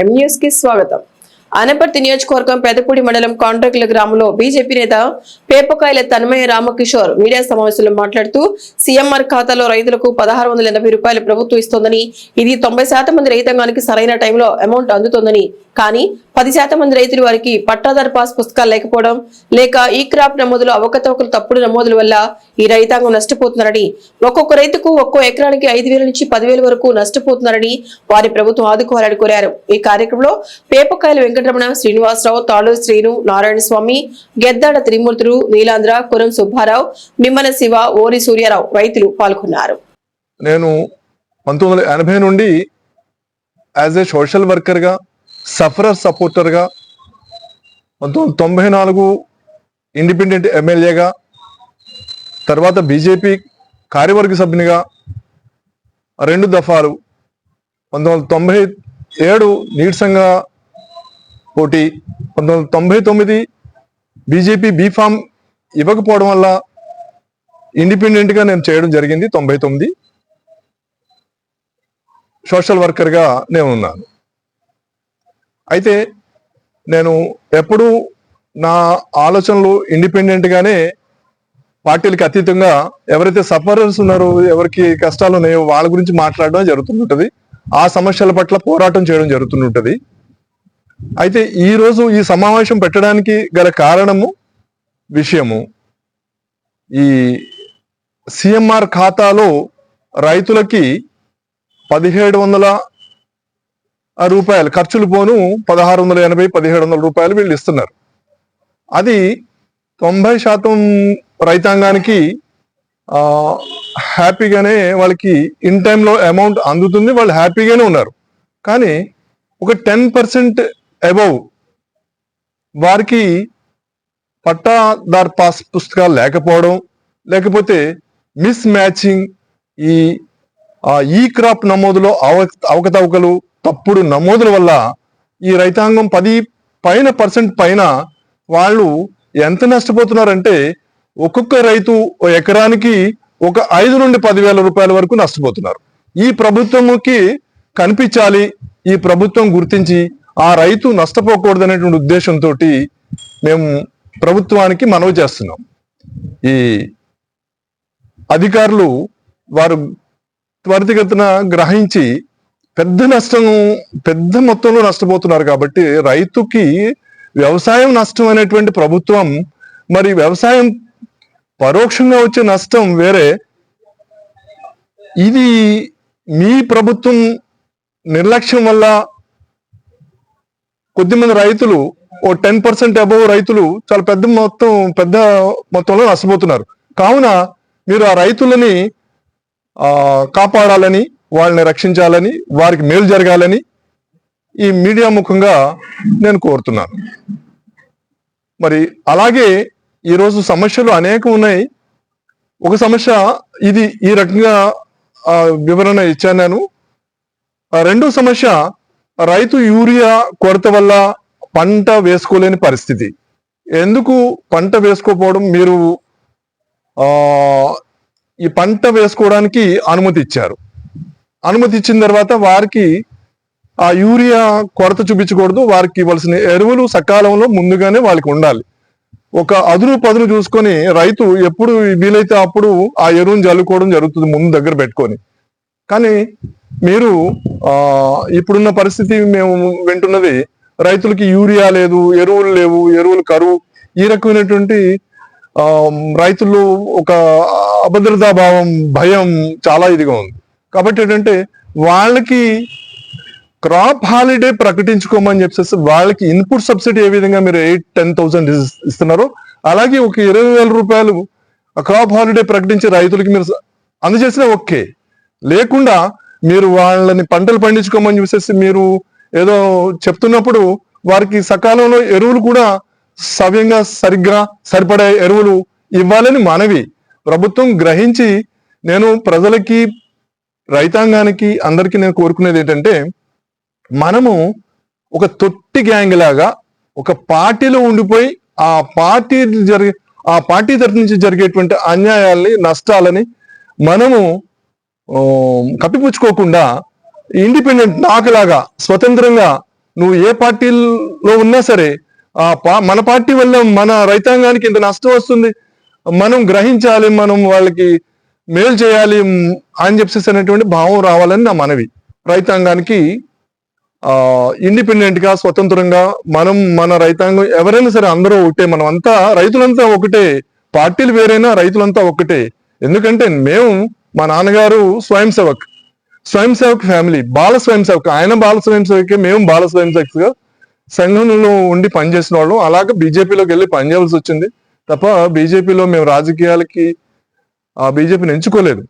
ఎం స్వాగతం. అనపర్తి నియోజకవర్గం పెదపూడి మండలం కాంట్రాక్టుల గ్రామంలో బీజేపీ నేత పేపకాయల తన్మయ రామకిషోర్ మీడియా సమావేశంలో మాట్లాడుతూ సీఎంఆర్ ఖాతాలో రైతులకు పదహారు వందల ఎనభై రూపాయలు ప్రభుత్వం ఇస్తోందని ఇది తొంభై శాతం మంది రైతాంగానికి సరైన టైంలో అమౌంట్ అందుతోందని. కానీ పది శాతం మంది రైతులు వారికి పట్టాదారు పాస్ పుస్తకాలు లేకపోవడం లేక ఈ క్రాప్ నమోదులో అవకతవకలు తప్పుడు నమోదుల వల్ల ఈ రైతాంగం నష్టపోతున్నారని ఒక్కొక్క రైతుకు ఒక్కో ఎకరానికి ఐదు వేల నుంచి పదివేల వరకు నష్టపోతున్నారని వారి ప్రభుత్వం ఆదుకోవాలని కోరారు. ఈ కార్యక్రమంలో పేపకాయల వెంకటరమణ శ్రీనివాసరావు తాళూరు శ్రీను నారాయణ స్వామి గెద్దాడ త్రిమూర్తులు నీలాంధ్ర కురం సుబ్బారావు నిమ్మన శివ ఓరి సూర్యారావు రైతులు పాల్గొన్నారు. నేను పంతొమ్మిది వందల ఎనభై నుండి యాజ్ ఏ సోషల్ వర్కర్గా సఫరర్ సపోర్టర్గా పంతొమ్మిది వందల తొంభై నాలుగు ఇండిపెండెంట్ ఎమ్మెల్యేగా తర్వాత బీజేపీ కార్యవర్గ సభ్యునిగా రెండు దఫాలు పంతొమ్మిది వందల తొంభై ఏడు నీరసంగా పోటీ పంతొమ్మిది వందల తొంభై తొమ్మిది బీజేపీ బీఫామ్ ఇవ్వకపోవడం వల్ల ఇండిపెండెంట్గా నేను చేయడం జరిగింది తొంభై తొమ్మిది. సోషల్ వర్కర్గా నేను ఉన్నాను అయితే నేను ఎప్పుడూ నా ఆలోచనలు ఇండిపెండెంట్గానే పార్టీలకి అతీతంగా ఎవరైతే సఫరర్స్ ఉన్నారో ఎవరికి కష్టాలు ఉన్నాయో వాళ్ళ గురించి మాట్లాడడం జరుగుతుంటుంది ఆ సమస్యల పట్ల పోరాటం చేయడం జరుగుతుంటుంది అయితే ఈ రోజు ఈ సమావేశం పెట్టడానికి గల కారణము విషయము ఈ సిఎంఆర్ ఖాతాలో రైతులకి పదిహేడు వందల రూపాయలు ఖర్చులు పోను పదహారు వందల ఎనభై పదిహేడు వందల రూపాయలు వీళ్ళు ఇస్తున్నారు. అది తొంభై శాతం రైతాంగానికి హ్యాపీగానే వాళ్ళకి ఇన్ టైంలో అమౌంట్ అందుతుంది వాళ్ళు హ్యాపీగానే ఉన్నారు. కానీ ఒక టెన్ పర్సెంట్ అబౌవ్ వారికి పట్టాదార్ పాస్ పుస్తకాలు లేకపోవడం లేకపోతే మిస్ మ్యాచింగ్ ఈ ఈ క్రాప్ నమోదులో అవ అవకతవకలు తప్పుడు నమోదుల వల్ల ఈ రైతాంగం పది పైన పర్సెంట్ పైన వాళ్ళు ఎంత నష్టపోతున్నారంటే ఒక్కొక్క రైతు ఎకరానికి ఒక ఐదు నుండి పదివేల రూపాయల వరకు నష్టపోతున్నారు. ఈ ప్రభుత్వంకి కనిపించాలి ఈ ప్రభుత్వం గుర్తించి ఆ రైతు నష్టపోకూడదనేటువంటి ఉద్దేశంతో మేము ప్రభుత్వానికి మనవి చేస్తున్నాం. ఈ అధికారులు వారు త్వరితగతిన గ్రహించి పెద్ద నష్టం పెద్ద మొత్తంలో నష్టపోతున్నారు కాబట్టి రైతుకి వ్యవసాయం నష్టం అనేటువంటి ప్రభుత్వం మరి వ్యవసాయం పరోక్షంగా వచ్చే నష్టం వేరే. ఇది మీ ప్రభుత్వం నిర్లక్ష్యం వల్ల కొద్దిమంది రైతులు ఓ టెన్ పర్సెంట్ అబవ్ రైతులు చాలా పెద్ద మొత్తం పెద్ద మొత్తంలో నష్టపోతున్నారు. కావున మీరు ఆ రైతులని కాపాడాలని వాళ్ళని రక్షించాలని వారికి మేలు జరగాలని ఈ మీడియా ముఖంగా నేను కోరుతున్నాను. మరి అలాగే ఈరోజు సమస్యలు అనేకం ఉన్నాయి. ఒక సమస్య ఇది ఈ రకంగా వివరణ ఇచ్చాను నేను. ఆ, రెండో సమస్య రైతు యూరియా కొరత వల్ల పంట వేసుకోలేని పరిస్థితి. ఎందుకు పంట వేసుకోపోవడం మీరు ఈ పంట వేసుకోవడానికి అనుమతి ఇచ్చారు. అనుమతి ఇచ్చిన తర్వాత వారికి ఆ యూరియా కొరత చూపించకూడదు వారికి ఇవ్వాల్సిన ఎరువులు సకాలంలో ముందుగానే వాళ్ళకి ఉండాలి. ఒక అదును పదును చూసుకొని రైతు ఎప్పుడు వీలైతే అప్పుడు ఆ ఎరువును జల్లుకోవడం జరుగుతుంది ముందు దగ్గర పెట్టుకొని. కానీ మీరు ఆ ఇప్పుడున్న పరిస్థితి మేము వింటున్నది రైతులకి యూరియా లేదు ఎరువులు లేవు ఎరువులు కరువు ఈ రకమైనటువంటి ఆ రైతులు ఒక అభద్రతా భావం భయం చాలా ఇదిగా ఉంది. కాబట్టి ఏంటంటే వాళ్ళకి క్రాప్ హాలిడే ప్రకటించుకోమని చెప్పేసి వాళ్ళకి ఇన్పుట్ సబ్సిడీ ఏ విధంగా మీరు ఎయిట్ టెన్ థౌసండ్ ఇస్తున్నారో. అలాగే ఒక ఇరవై వేల రూపాయలు క్రాప్ హాలిడే ప్రకటించి రైతులకి మీరు అందజేసినా ఓకే. లేకుండా మీరు వాళ్ళని పంటలు పండించుకోమని చెప్పేసి మీరు ఏదో చెప్తున్నప్పుడు వారికి సకాలంలో ఎరువులు కూడా సవ్యంగా సరిగ్గా సరిపడే ఎరువులు ఇవ్వాలని మనవి. ప్రభుత్వం గ్రహించి నేను ప్రజలకి రైతాంగానికి అందరికీ నేను కోరుకునేది ఏంటంటే మనము ఒక తొట్టి గ్యాంగ్ లాగా ఒక పార్టీలో ఉండిపోయి ఆ పార్టీ జరిగే ఆ పార్టీ తరఫు నుంచి జరిగేటువంటి అన్యాయాల్ని నష్టాలని మనము కప్పిపుచ్చుకోకుండా ఇండిపెండెంట్ నాకులాగా స్వతంత్రంగా నువ్వు ఏ పార్టీలో ఉన్నా సరే ఆ పా- మన పార్టీ వల్ల మన రైతాంగానికి ఇంత నష్టం వస్తుంది మనం గ్రహించాలి మనం వాళ్ళకి మేలు చేయాలి అని చెప్పేసి అనేటువంటి భావం రావాలని నా మనవి. రైతాంగానికి ఇండిపెండెంట్గా ఇండిపెండెంట్గా స్వతంత్రంగా మనం మన రైతాంగం ఎవరైనా సరే అందరూ ఒకటే మనం అంతా రైతులంతా ఒకటే పార్టీలు వేరైనా రైతులంతా ఒకటే. ఎందుకంటే మేము మా నాన్నగారు స్వయం సేవక్ స్వయం సేవక్ ఫ్యామిలీ బాల స్వయం సేవక్ ఆయన బాల స్వయం సేవకే మేము బాల స్వయం సేవక్స్ సంఘంలో ఉండి పనిచేసిన వాళ్ళం. అలాగే బీజేపీలోకి వెళ్ళి పనిచేయాల్సి వచ్చింది. తప్ప బీజేపీలో మేము రాజకీయాలకి ఆ బీజేపీని ఎంచుకోలేదు.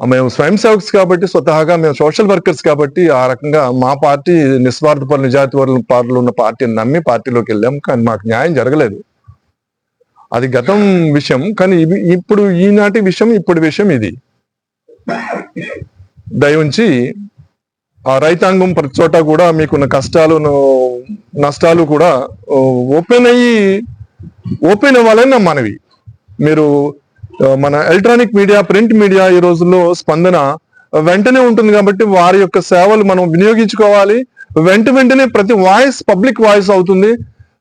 మేము స్వయం సేవక్స్ కాబట్టి స్వతహాగా మేము సోషల్ వర్కర్స్ కాబట్టి ఆ రకంగా మా పార్టీ నిస్వార్థపర నిజాతి వర్ల పార్టీలో ఉన్న పార్టీని నమ్మి పార్టీలోకి వెళ్ళాం. కానీ మాకు న్యాయం జరగలేదు. అది గతం విషయం. కానీ ఇవి ఇప్పుడు ఈనాటి విషయం ఇప్పుడు విషయం ఇది. దయవుంచి ఆ రైతాంగం ప్రతి చోట కూడా మీకున్న కష్టాలు నష్టాలు కూడా ఓపెన్ అయ్యి ఓపెన్ అవ్వాలని నా మనవి. మీరు మన ఎలక్ట్రానిక్ మీడియా ప్రింట్ మీడియా ఈ రోజుల్లో స్పందన వెంటనే ఉంటుంది కాబట్టి వారి యొక్క సేవలు మనం వినియోగించుకోవాలి. వెంట వెంటనే ప్రతి వాయిస్ పబ్లిక్ వాయిస్ అవుతుంది.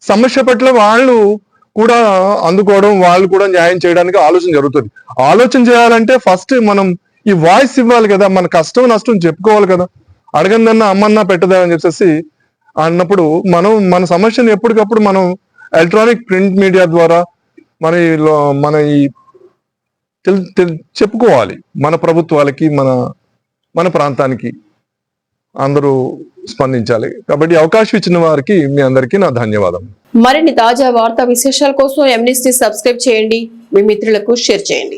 సమస్య పట్ల వాళ్ళు కూడా అందుకోవడం వాళ్ళు కూడా న్యాయం చేయడానికి ఆలోచన జరుగుతుంది. ఆలోచన చేయాలంటే ఫస్ట్ మనం ఈ వాయిస్ ఇవ్వాలి కదా మన కష్టం నష్టం చెప్పుకోవాలి కదా. అడగందన్న అమ్మన్నా పెట్టదా అని చెప్పేసి అన్నప్పుడు మనం మన సమస్యను ఎప్పటికప్పుడు మనం ఎలక్ట్రానిక్ ప్రింట్ మీడియా ద్వారా మన మన ఈ తెల్- తెల్- చెప్పుకోవాలి. మన ప్రభుత్వాలకి మన మన ప్రాంతానికి అందరూ స్పందించాలి. కాబట్టి అవకాశం ఇచ్చిన వారికి మీ అందరికీ నా ధన్యవాదం. మరిన్ని తాజా వార్తా విశేషాల కోసం ఎంనిస్ని సబ్స్క్రైబ్ చేయండి. మీ మిత్రులకు షేర్ చేయండి.